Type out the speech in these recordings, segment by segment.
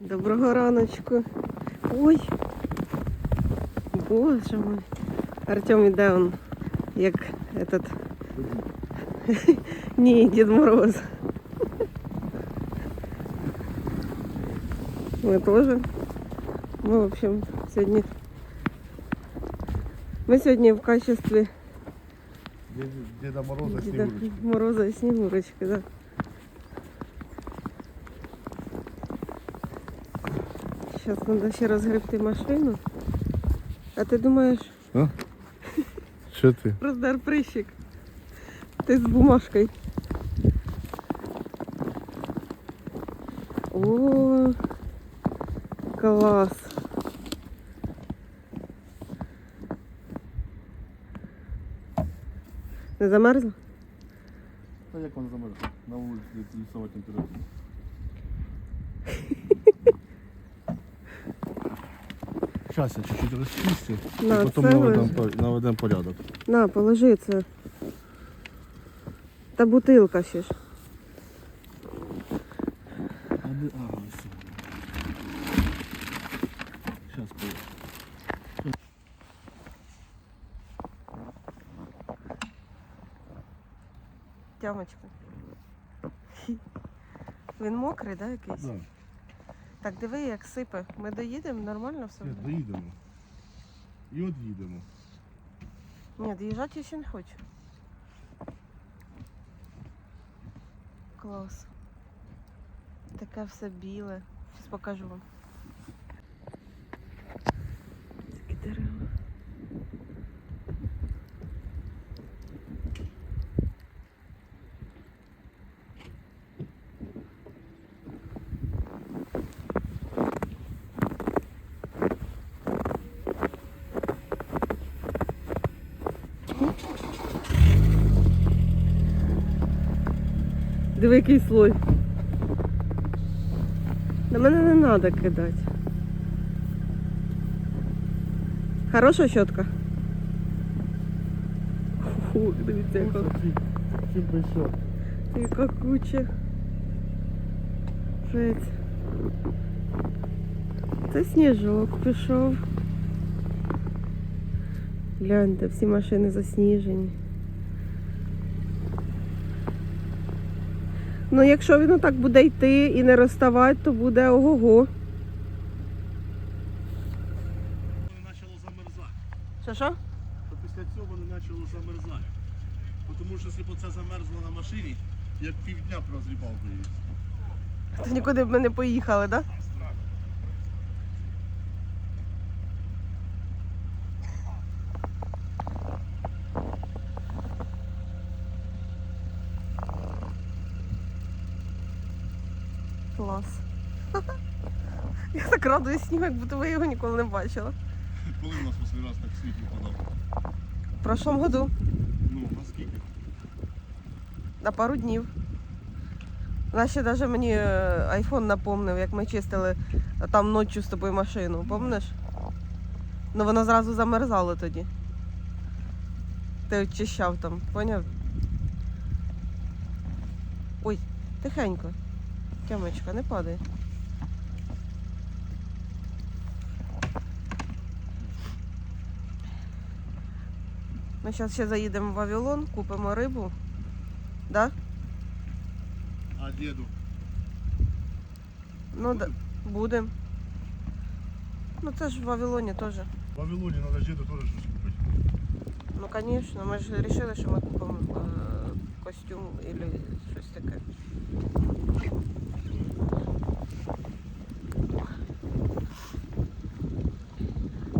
Доброго раночку. Ой. Боже мой. Артем іде он, як этот. Ні, Дід Мороз. Ми теж. Ми, в общем, сьогодні. Ми сьогодні в качестві Деда Мороза Діда Снегурочки. Мороза і Снігурочки, да. Зараз треба ще розгребти машину. А ти думаєш, Що ти? роздар прищик. Ти з бумажкою. О, клас. Не замерзла? А як він замерз? На вулиці лісова температура. Зараз я чуть-чуть розчистю, і На, потім це наведемо, наведемо порядок. На, положи це. Та бутилка ще ж. А, де- а, ось. Коли. Тямочка. Він мокрий, да, якийсь? Да, Так диви, як сипе. Ми доїдемо, нормально все? буде? доїдемо. І от їдемо. Ні, доїжджати я ще не хочу. Клас. Таке все біле. Зараз покажу вам. Диви, який слой. На мене не треба кидати. Хороша щотка? Фу, дивіться, яка, Чим прийшов? яка куча. Жесть. Це сніжок пішов. Гляньте, всі машини засніжені. Ну, якщо він отак буде йти і не розставати, то буде ого-го. Воно почало замерзати. Що що? то після цього воно почало замерзати. Тому що якщо б це замерзло на машині, як півдня прозрібав би її. То нікуди б ми не поїхали, так? Да? Клас. Я так радую снігу, як будто ви його ніколи не бачила. Коли у нас останній раз так сніг випадав? В прошлом году, Ну, наскільки? на пару днів. Ще навіть мені е, айфон напомнив, як ми чистили там ночі з тобою машину, пам'ятаєш? Ну воно зразу замерзало тоді. Ти очищав там, поняв? Ой, тихенько. Тямочка, не падай. Ми зараз ще заїдемо в Вавилон, купимо рибу. Да? А діду? Ну, да, будемо. Ну це ж в Вавилоні теж. В Вавилоні треба діду теж щось купити. Ну, звісно, ми ж вирішили, що ми купимо е, костюм або щось таке.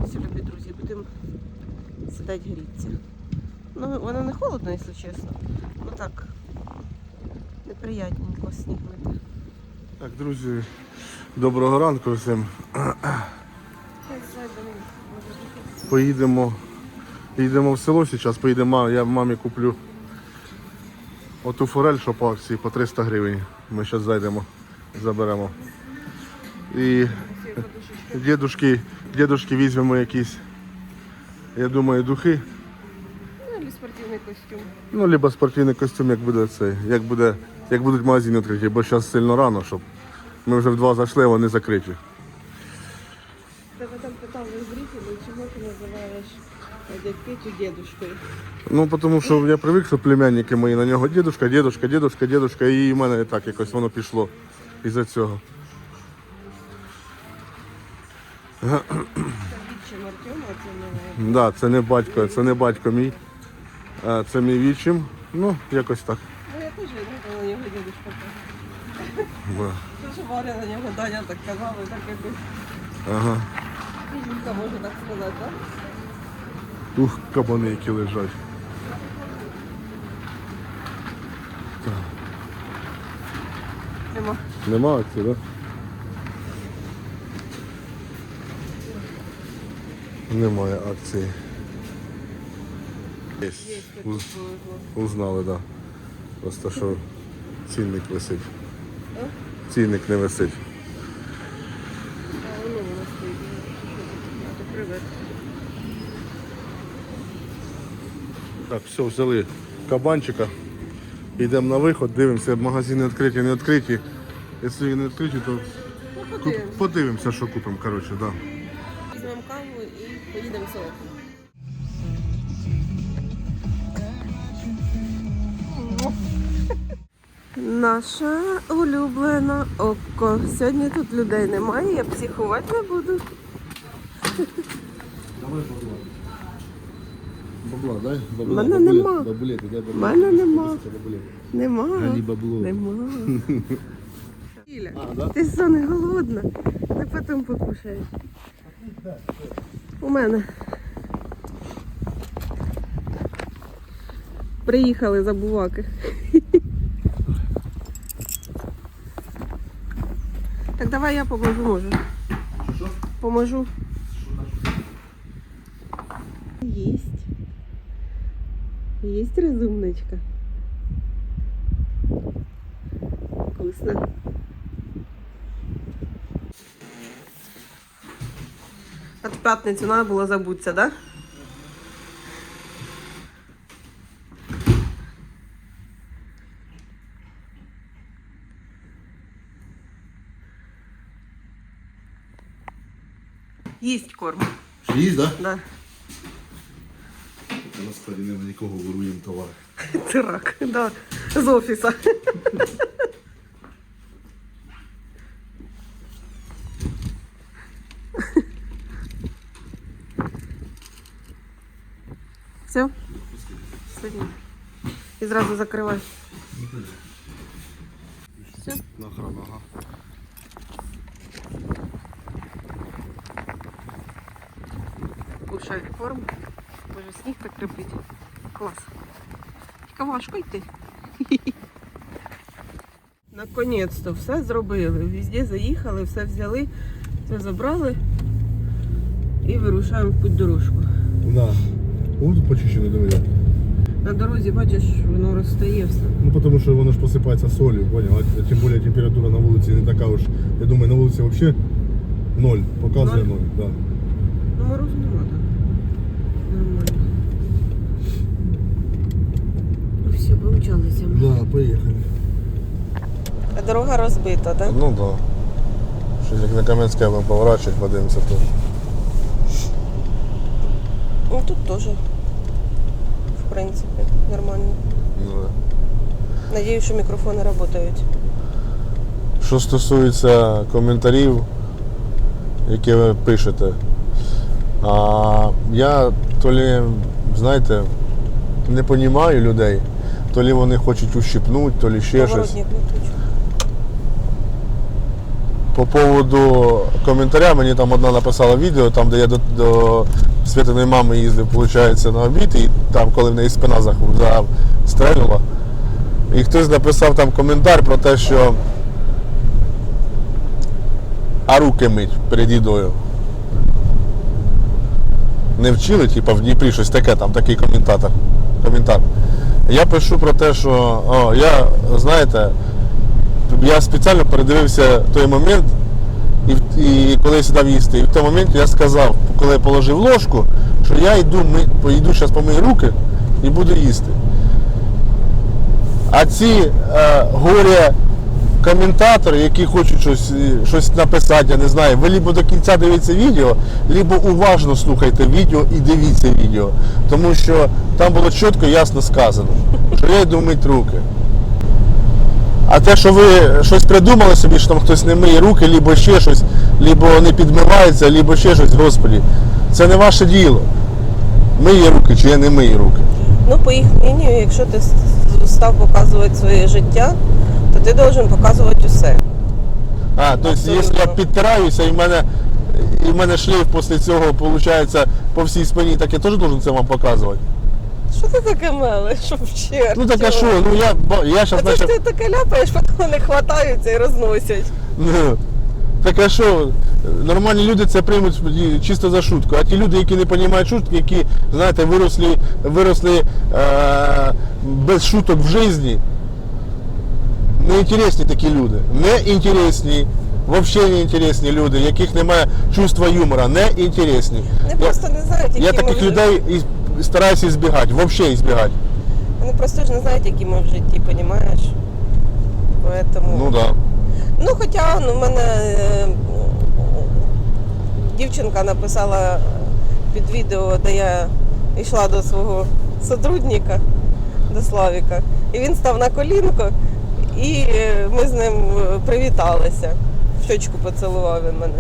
Все, любі друзі, будемо сідати грітися. Ну, воно не холодно, якщо чесно. Ну так, неприятненько сніг вийде. Так, друзі, доброго ранку всім. Поїдемо. Їдемо в село зараз, поїдемо, я мамі куплю оту форель, що по акції по 300 гривень. Ми зараз зайдемо, заберемо. І дідушки, дідушки візьмемо якісь, я думаю, духи. Ну, или спортивний костюм. Ну, либо спортивний костюм, як буде цей, як буде, як будуть магазини відкриті, бо зараз сильно рано, щоб ми вже в два зайшли, а вони закриті. Тебе там питали зрителі, чого ти називаєш дядь Петю дедушкою. Ну, тому що я привик, що племянники мої на нього дідушка, дідушка, дідушка, дідушка, і в мене так якось воно пішло із-за цього. Да, це не батько, це не батько мій. а Це мій вічим. Ну, якось так. Ну я теж не на нього дедушка. Да. Варя на нього Даня так казала, так якось Ага. жінка може так сказати, так? Ух, кабани, які лежать. Нема. Нема акції, так? Да? Немає акції. Є. Уз- Узнали, так. Да. Просто що цінник висить. Цінник не висить. А воно воно стоїть. А то привет. Так, все, взяли кабанчика. Йдемо на виход, дивимося, магазини відкриті, не відкриті. Якщо не відкриті, то Ну, подивимося, що купимо. Коротше, да. Поїдемо в село. Наша улюблена око. Сьогодні тут людей немає, я психувати не буду. Бабла, дай? Бабла, Мене бабулет, нема. Бабулет, іде У мене нема. Нема. Галі бабло. Нема. Іля, А, да? ти що не голодна? Ти потім покушаєш. У мене. Приїхали забуваки. Так давай я поможу, може. Поможу. Єсть. Єсть розумничка. Вкусно. От в п'ятницю треба було забутися, да? Їсть корм. Їсть, так? Да. Насправді нема нікого воруємо товар. Це рак, да. З офіса. Все? Сидім. І зразу закривай. Все? На охрану, ага. Кушай корм. Боже, сніг так крепить. Клас. Важко йти. Наконець-то все зробили. Везде заїхали, все взяли, все забрали і вирушаємо в путь дорожку. О, тут почищено доведе. На дорозі, бачиш, воно розстає все. Ну, тому що воно ж посипається солью, понял? А тим більше температура на вулиці не така уж. Я думаю, на вулиці взагалі ноль. Показує Ноль? ноль, да. Ну, морозу нема, так. Нормально. Ну все, помчалися ми. Да, поїхали. А дорога розбита, так? Ну да. Щось як на Кам'янське ми поворачувати, подивимося теж. Ну тут теж, в принципі, нормально. Ну, да. Надіюсь, що мікрофони працюють. Що стосується коментарів, які ви пишете, а, я то лі, знаєте, не розумію людей, то лі вони хочуть ущипнути, то лі ще щось. Поворотник не включу. По поводу коментаря, мені там одна написала відео, там, де я до, до Святиної мами їздив, виходить, на обід, і там, коли в неї спина застрельнула. І хтось написав там коментар про те, що а руки мить перед їдою. Не вчили, типа в Дніпрі щось таке, там такий коментатор. Коментар. Я пишу про те, що о, я, знаєте, я спеціально передивився той момент, і, і коли я сідав їсти, і в той момент я сказав, коли я положив ложку, що я йду, ми, йду зараз помию руки і буду їсти. А ці е, горе коментатори, які хочуть щось, е, щось написати, я не знаю, ви либо до кінця дивіться відео, либо уважно слухайте відео і дивіться відео. Тому що там було чітко ясно сказано, що я йду мити руки. А те, що ви щось придумали собі, що там хтось не миє руки, либо ще щось, либо не підмивається, либо ще щось, господі, це не ваше діло. Миє руки чи я не мию руки. Ну, по їх мнению, якщо ти став показувати своє життя, то ти должен показувати усе. А, тобто, якщо я підтираюся і в мене, і в мене шлейф після цього виходить по всій спині, так я теж должен це вам показувати. Що ти таке мелиш? Що вчер? Ну так а що, ну я, я А зараз це ж ти таке ляпаєш, потім вони хватаються і розносять. Ну, так а що, нормальні люди це приймуть чисто за шутку. А ті люди, які не розуміють шутки, які, знаєте, виросли, виросли е, без шуток в житті, неінтересні такі люди. Неінтересні. Взагалі неінтересні люди, яких немає чувства юмора, неінтересні. Вони просто не знають, які Я таких людей і стараюся збігати, взагалі збігати. Вони просто ж не знають, які ми в житті, розумієш? Поэтому... Ну. Да. Ну, хоча ну, в мене е, дівчинка написала під відео, де я йшла до свого сотрудника, до Славіка, і він став на колінко, і е, ми з ним е, привіталися. В щочку поцілував він мене.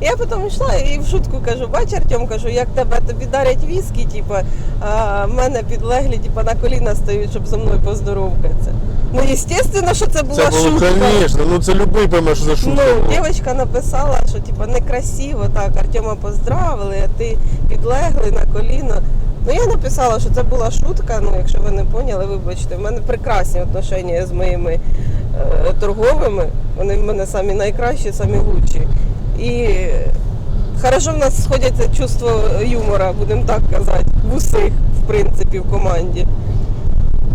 Я потім йшла і в шутку кажу, бач, Артем, кажу, як тебе тобі дарять віскі, типу, а мене підлеглі типу, на коліна стають, щоб зі мною поздоровкатися. Ну, звісно, що це була Це було, шутка. звісно, ну це любий пойме, що за шутка. Ну, була. дівчинка написала, що типа некрасиво, так, Артема поздравили, а ти підлеглий на коліно. Ну я написала, що це була шутка. Ну, якщо ви не поняли, вибачте, в мене прекрасні отношення з моїми е, торговими. Вони в мене самі найкращі, самі лучші. І хорошо в нас сходяться чувство юмора, будемо так казати, в усіх, в принципі, в команді.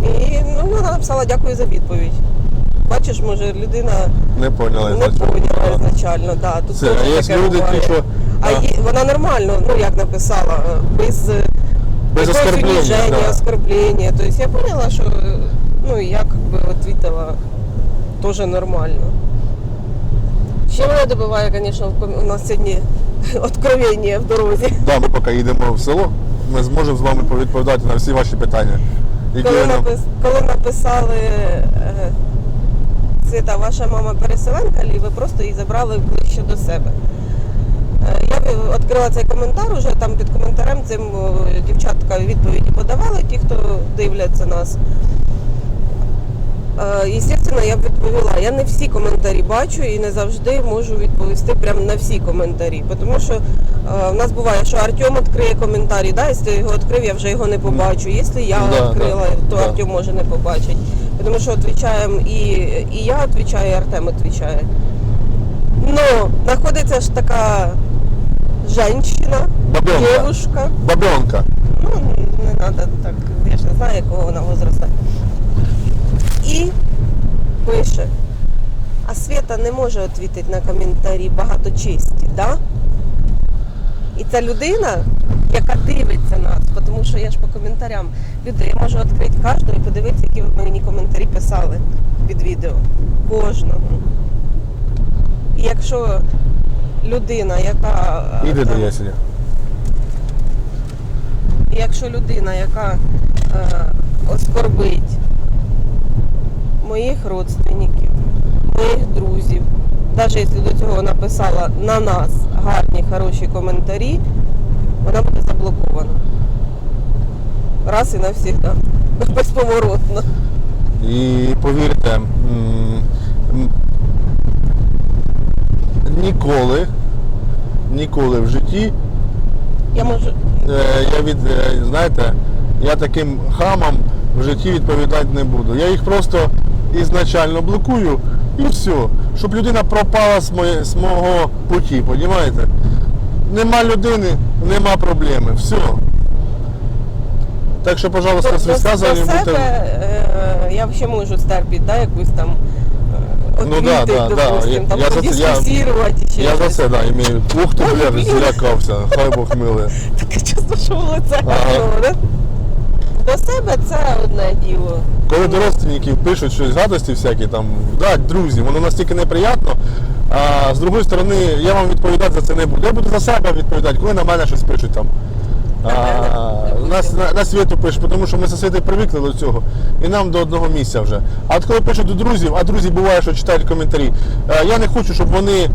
І ну, вона написала дякую за відповідь. Бачиш, може, людина Не поняла. не поняла ізначально, да. Тут Це, теж а є таке люди, буває. ті, що А є, вона нормально, ну як написала, без, без оскорблення. униження, Да. оскорблення. То я поняла, що ну я как бы ответила тоже нормально. Ще мене добиває, звісно, у нас сьогодні откровення в дорозі. Да, ми поки їдемо в село, ми зможемо з вами відповідати на всі ваші питання. Які Коли, нам... напис... коли написали е, Світа, ваша мама переселенка, і ви просто її забрали ближче до себе. Е, Я ви- відкрила цей коментар, уже там під коментарем цим е, дівчатка відповіді подавали, ті, хто дивляться нас. Звісно, я б відповіла. Я не всі коментарі бачу і не завжди можу відповісти прямо на всі коментарі. Тому що е, в нас буває, що Артем відкриє коментарі, да, якщо його відкрив, я вже його не побачу. Якщо я Да, відкрила, да, то да. Артем може не побачити. Тому що відповідаємо і, і я відповідаю, і Артем відповідає. Ну, знаходиться ж така жінка, Бабенка. дівчинка. Бабенка. Ну, не треба так, я ж не знаю, якого вона возраста. І пише, а Света не може відповідати на коментарі багато честі, да? І ця людина, яка дивиться нас, тому що я ж по коментарям, люди, я можу відкрити кожного і подивитися, які ви мені коментарі писали під відео. Кожного. І якщо людина, яка е, Іди до ясеня. і якщо людина, яка е, оскорбить моїх родственників, моїх друзів, навіть якщо до цього написала на нас гарні, хороші коментарі, вона буде заблокована. Раз і навсігда. Безповоротно. І повірте, ніколи, ніколи в житті Я можу. е, я від, е, знаєте, я таким хамам в житті відповідати не буду. Я їх просто ізначально блокую і все. Щоб людина пропала з, моє, з мого путі, розумієте? Нема людини, нема проблеми. Все. Так що, пожалуйста, з висказуванням будьте. е, я ще можу стерпіти, да, якусь там е, Ну да, да, да. допустим, Я- там я за це- я- подискусувати ще Я за щось. це, да, імею. Ух ти, бля, злякався. Хай Бог милує. Таке чувство, що в лице Ага. До себе це одне діло. Коли до родственників пишуть щось гадості всякі, там, да, друзі, воно настільки неприємно. А з другої сторони, я вам відповідати за це не буду. Я буду за себе відповідати, коли на мене щось пишуть там. А, на, на, на світу пишуть, тому що ми світу привикли до цього. І нам до одного місця вже. А от коли пишуть до друзів, а друзі буває, що читають коментарі, е, я не хочу, щоб вони е,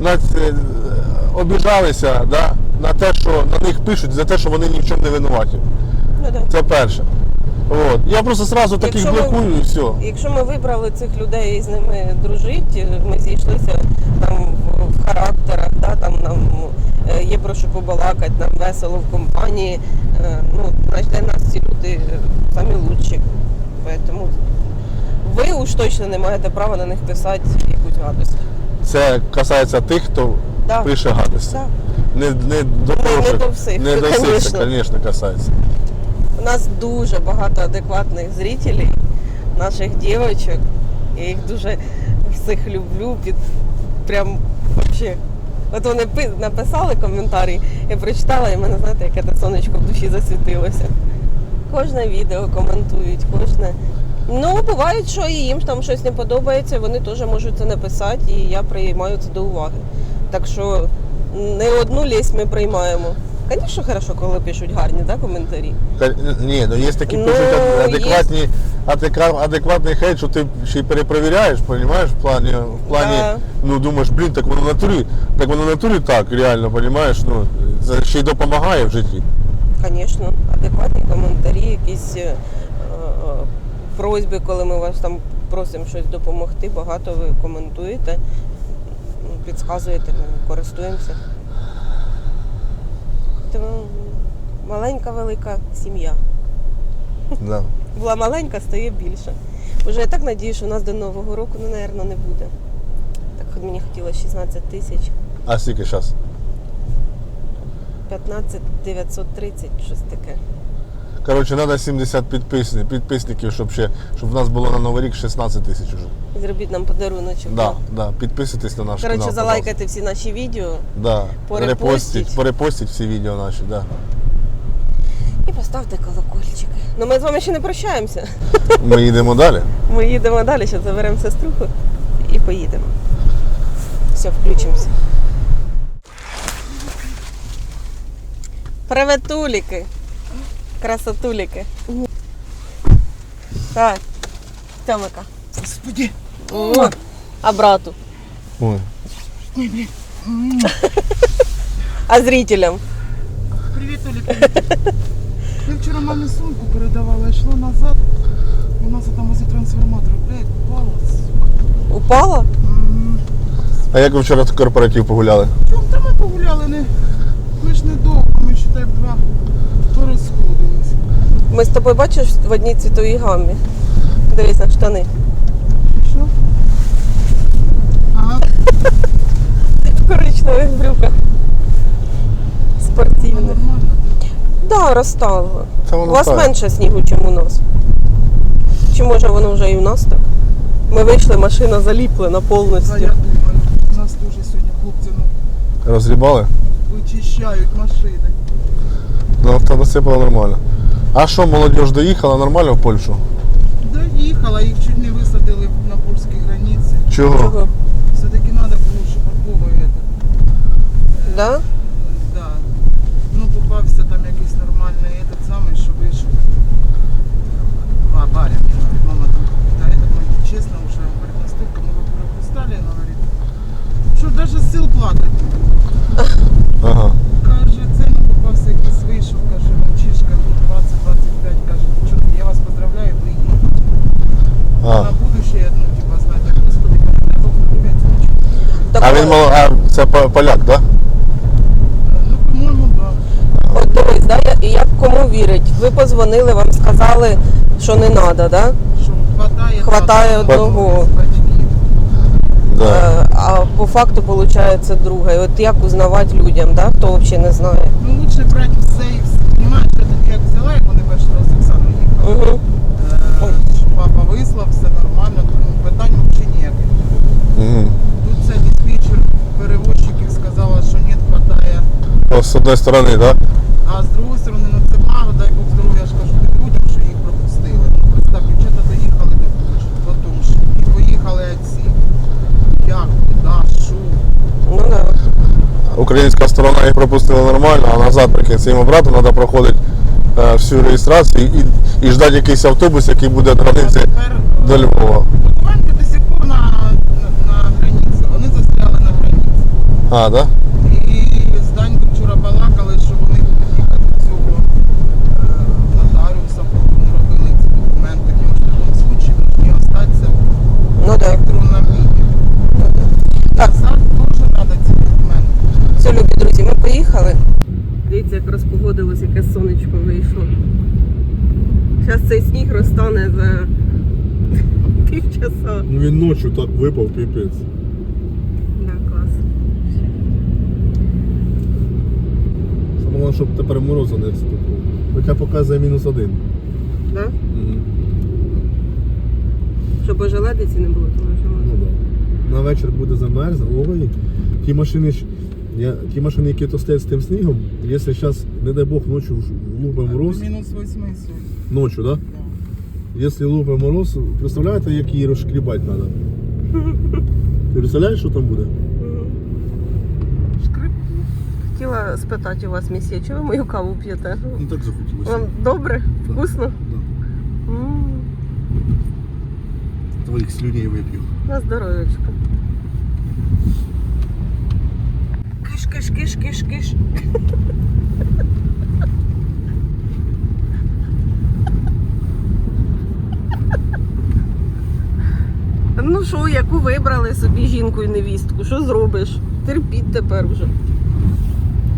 на, це, обіжалися да, на те, що на них пишуть, за те, що вони ні в чому не винуваті. Ну. Це перше. От. Я просто сразу таких Якщо ми- блокую і все. Якщо ми вибрали цих людей і з ними дружити, ми зійшлися там в, в характерах, да, там нам е, є про що побалакати, нам весело в компанії. е, Ну, значить, для нас ці люди е, самі лучші. Тому ви уж точно не маєте права на них писати якусь гадость. Це касається тих, хто Да. пише гадості. Да. Не, не до Не- не до всіх, Не до всіх, звісно, касається. У нас дуже багато адекватних зрителей, наших дівчаток. Я їх дуже всіх люблю. Під прям вообще. От вони пи- написали коментарі, я прочитала, і мене, знаєте, яке те сонечко в душі засвітилося. Кожне відео коментують, кожне. Ну, буває, що і їм там щось не подобається, вони теж можуть це написати, і я приймаю це до уваги. Так що не одну лість ми приймаємо. Звісно, хорошо, коли пишуть гарні да, коментарі. Ні, ну є такі Ну, пишуть ад- є. адекватні, адекватний хейт, що ти ще й перепровіряєш, розумієш, в плані, в плані Да. ну думаєш, блін, так воно в натурі, так воно в натурі так, реально, розумієш, ну, це ще й допомагає в житті. Звісно, адекватні коментарі, якісь е, е, просьби, коли ми вас там просимо щось допомогти, багато ви коментуєте, підказуєте, користуємося. Тому маленька велика сім'я. Да. Була маленька, стає більше. Уже я так надію, що у нас до Нового року, ну, мабуть, не буде. Так мені хотілося 16 тисяч, А скільки зараз? 15 930, щось таке. Коротше, треба 70 підписників, підписників, щоб ще, щоб в нас було на Новий рік 16 тисяч уже. Зробіть нам подаруночок. Да, да, підписуйтесь на наш Коротше, канал. залайкайте всі наші відео Да, Порепостіть. перепостіть, перепостіть всі відео наші, да. і поставте колокольчики. Ну ми з вами ще не прощаємося. Ми їдемо далі. Ми їдемо далі, зараз заберемо сеструху і поїдемо. Все, включимося. Приветуліки. Красотуліки. Так. Тьомика. Господи. О, А брату. Ой. А зрителям. Привіт, Олі. Я вчора мамі сумку передавала, йшла назад. Вона там возле трансформатора, блядь, упала. сука. Упала? А як ви вчора в корпоратив погуляли? Чому там ми погуляли? Не... Ми ж не довго, ми считай в два порозходились. Ми з тобою бачиш в одній цвітовій гаммі. Дивись на штани. Що? Ага, В коричневих брюках. ну, Спортивних. нормально. Да, розтало. У вас так. менше снігу, ніж у нас. Чи може воно вже і у нас так? Ми вийшли, машина заліплена Та повністю. я думаю, нас дуже сьогодні хлопці ну, Розрібали? вичищають машини. Ну, авто насипало нормально. А що, молодіж доїхала нормально в Польщу? Доїхала, їх чуть не висадили на польській границі. Чого? Чого? Все-таки треба було, щоб парковує. Да? Да. Ну, попався там якийсь нормальний этот самий, що вийшов. А, Варя мне говорит, мама там, да, это мы честно уже, говорит, настолько мы его пропускали, она говорит, що даже сил плакати. А він мол- а це по- поляк, так? Да? Ну, по-моєму, да. От дивись, да, я- і як кому вірить? Ви позвонили, вам сказали, що не треба, да? Що хватає, Хватає одного. батьків. Да. Е, А по факту виходить друге. От як узнавати людям, да? хто взагалі не знає. Ну лучше брати все і все. Понимаєш, я так як взяла, як вони перший раз з Оксаною їхали. Угу. Е, що Папа вислав, все нормально, тому питань взагалі ніяких. Угу. Тут це диспетчер перевозчиків сказала, що ні, хватає. Ну, з одної сторони, так? Да? А з другої сторони, ну це мало, дай Бог здоров'я, я ж кажу тим людям, що їх пропустили. Ну, ось так, дівчата доїхали до потужки. І поїхали ці. Як, да, шу. О. Українська сторона їх пропустила нормально, а назад, прикинь, цим обратно треба проходити е, всю реєстрацію і, і ждати якийсь автобус, який буде від границі до Львова. документи до сих пор на, на, на границі. Вони застряли на границі. А, да? І з Даньком вчора балакали, що вони будуть їхати до цього е, нотаріуса, поки робили ці документи. Таким ж такому случаї повинні остатися Ну в так. електронному віді. Так. Назад теж треба ці документи. Все, любі друзі, ми поїхали. Дивіться, як розпогодилось, яке сонечко вийшло. Зараз цей сніг розтане за півчаса. Ну він ночі так випав, піпець. Да, клас. Саме головне, щоб тепер морозу не вступив. Хоча показує мінус один. Да? Щоб ожеледиці не було, тому що Ну да. На вечір буде замерз, ой. Ті машини, ж- я, ті машини, які то стоять з тим снігом, якщо зараз, не дай Бог, ночі в- лупе мороз, Мінус 8 сьогодні. ночі, да? Да. Якщо лупе мороз, представляєте, як її розшкрібати треба? Ти представляєш, що там буде? Шкрип. Хотіла спитати у вас, місьє, чи ви мою каву п'єте? Ну так захотілося. Вам добре? Да. Вкусно? Да. М, Твоїх слюней вип'ю. На здоров'ячко. Киш, киш, киш, киш. Ну що, яку вибрали собі жінку і невістку? Що зробиш? Терпіть тепер вже.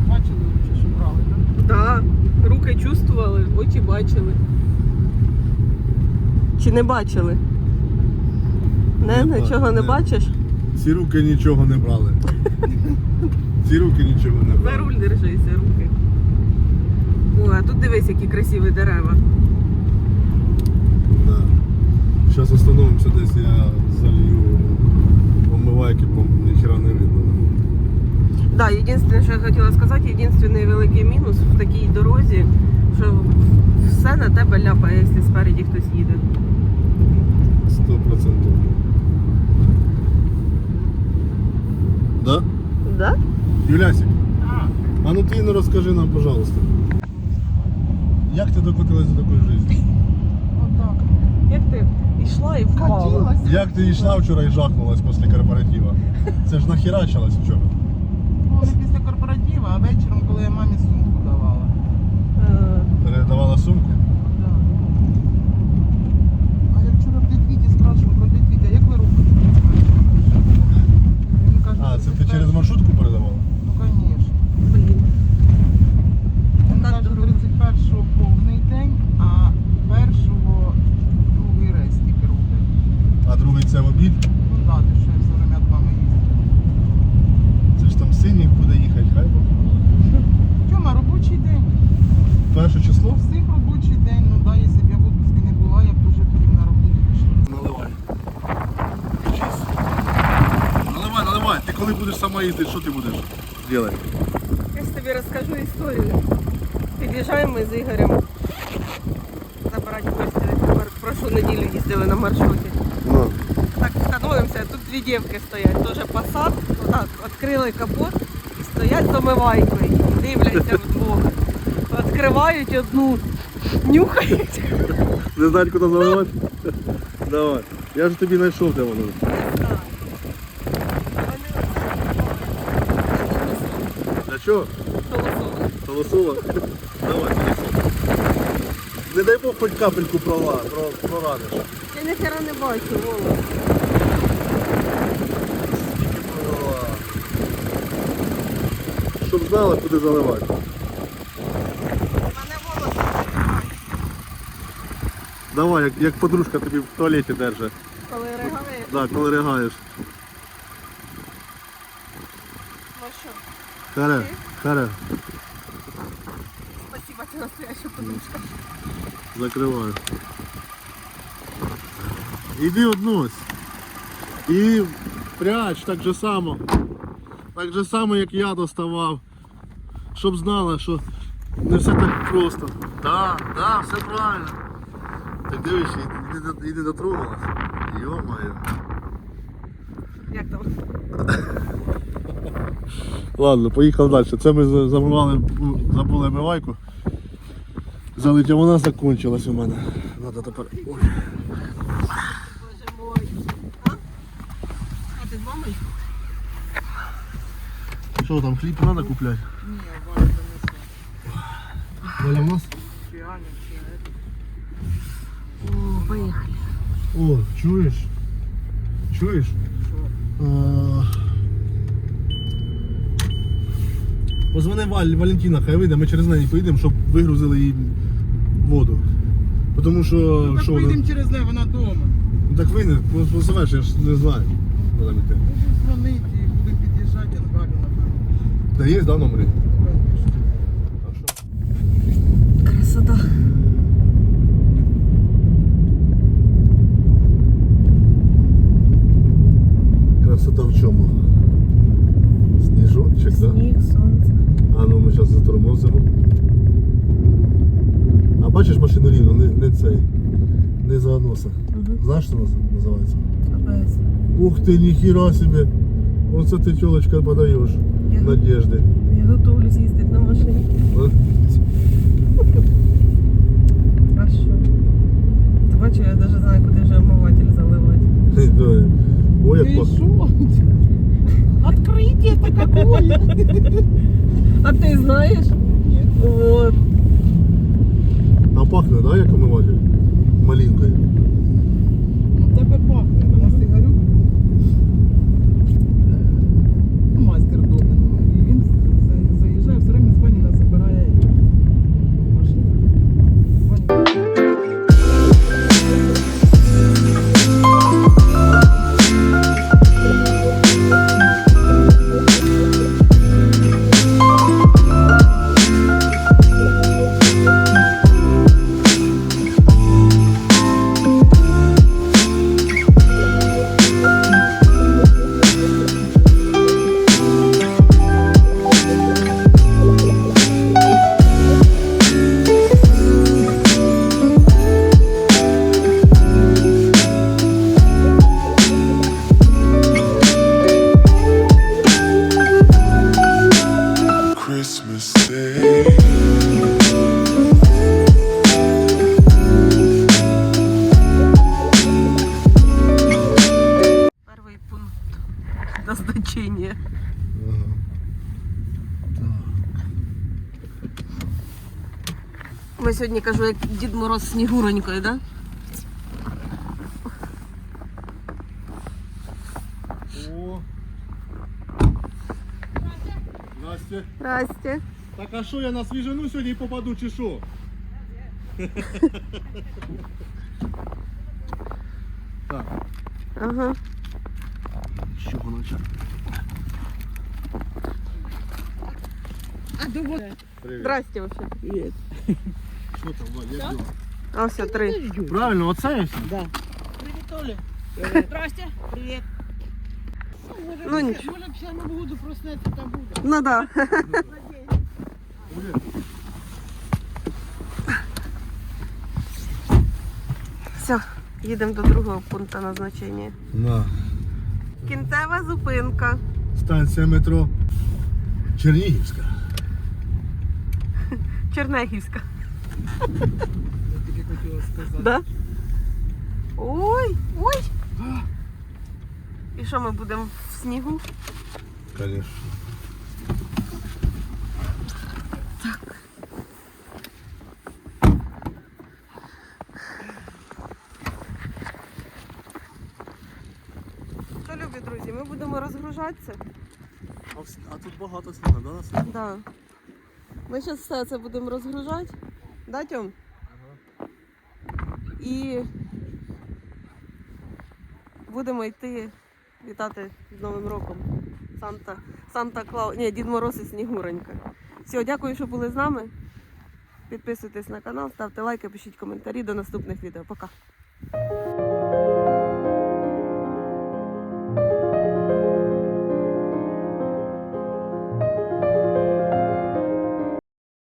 Бачили що брали, так? Так, руки чувствували, очі бачили. Чи не бачили? Не, Не нічого не не. бачиш? Ці руки нічого не брали. Ці руки нічого не За брали. руль держися, руки. О, а тут дивись, які красиві дерева. Да. Зараз остановимося десь, я залью омивайки, бо ніхера не видно. Да, єдине, що я хотіла сказати, єдиний великий мінус в такій дорозі, що все на тебе ляпає, якщо спереді хтось їде. Сто процентов. Да? Да? Юлясик, А, ну ти ну розкажи нам, пожалуйста. Як ти докотилась до такої житті? отак. Як ти йшла і Хотілося. Як ти йшла вчора і жахнулась після корпоратива? Це ж нахерачилась вчора. Ну, не після корпоративу, а вечором, коли я мамі сумку давала. Передавала сумку. Да. А я вчора в Дедвіті спрашиваю про Дедвіті, а як ви рухаєте? А, це ти через маршрутку передавала? Ну, звісно. Блін. Він Так, каже, друг. 31-го повний день, а 1-го другий рейс тільки роблять. А другий це в обід. Ну да, ти я все время від мами їздила. Це ж там синій буде їхати, хай Бог. Тьома, робочий день. Перше число? Всіх робочий день, ну да, якщо б я в отпуску не була, я б дуже тоді на роботу пішла. Наливай. Наливай, наливай. Ти коли будеш сама їздити, що ти будеш робити? Я ж тобі розкажу історію. Під'їжджаємо ми з Ігорем забирати гостя. Прошлу неділю їздили на маршруті. Ну. Так становимося, тут дві дівки стоять, теж посад, отак, відкрили капот і стоять з омивайкою, дивляться вдвох. Відкривають одну, нюхають. Не знають, куди заливати? Давай. Я ж тобі знайшов, де воно. Для чого? Солосола? Давай, солосола. Не дай Бог хоч капельку прола, про, прораниш. Я ніхера не бачу, Вова. Щоб знали, куди заливати. Давай, як, як подружка тобі в туалеті держить. Коли ригає, Да, коли ригаєш. ну що, Харе, харе, спасибо, ти настояща подружка. закриваю. Іди однось. І пряч так же само. Так же само, як я доставав. Щоб знала, що не все так просто. Так, так, все правильно. Так дивиш, і, і, не- і не дотронулась. Йо-моє. Як там? Ладно, поїхав далі. Це ми забували, забули мивайку. Залить, а вона закончилась у мене. Надо тепер. Ой. Боже мой. А? А ти з мамою? Що там, хліб треба купляти? Ні, Валя принесла. Валя в нас? Чи Аня, чи. О, поїхали. О, чуєш? Чуєш? А... Позвони Валь, Валентина, хай вийде, ми через неї поїдемо, щоб вигрузили їй воду. Тому що, Ну, Так що вона... поїдемо через неї, вона вдома. Ну, Так вийде, позиваєш, я ж не знаю. Куди там йти. Буду дзвонити напевно. Та є, да, номери? Конечно. А що? Красота. Красота в чому? Сніжочок, так? Да? Сніг, сонце. А ну ми зараз затормозимо. А бачиш машину рівно, не, не цей, не заноса. Угу. Знаєш, що вона називається? АБС. Ух ти, ніхіра собі. Оце ти тілочка подаєш. Я, Надежди. я готовлюсь їздити на машині. А? Що? Ти бачиш, я навіть знаю, куди вже омиватель заливати. Ой, як Ты пахне. шо? Открытие-то какое? А ти знаєш? Нет. От. А пахне, да, як омиватель? Малинкою. Ну тебе пахне, кажу, як Дід Мороз з Снігуронькою, да? О. Настя. Здрасте. Так а що я на свіжину сьогодні попаду чи що? так, Ага. що воно ча? Привіт. Здрасте вообще. Привіт. Що там, Валь, як діла? А все, три. Правильно, оце і все? Да. Привіт, Оля. Здрасте. Привіт. Ну нічого. Оля після Нового году проснеться та буде. Ну да. Все, їдемо до другого пункту назначення. На. Кінцева зупинка. Станція метро Чернігівська. Чернегівська. Я тільки хотіла сказати. Да? Ой, ой. І що ми будемо в снігу? Конечно. Так. Що, любі друзі, ми будемо розгружатися. А, тут багато снігу, да, Настя? Да. Ми зараз все це будемо розгружати. Да, Тьом? І будемо йти вітати з Новим роком. Санта, Санта Клау. Ні, Дід Мороз і Снігуренька. Все, дякую, що були з нами. Підписуйтесь на канал, ставте лайки, пишіть коментарі. До наступних відео. Пока.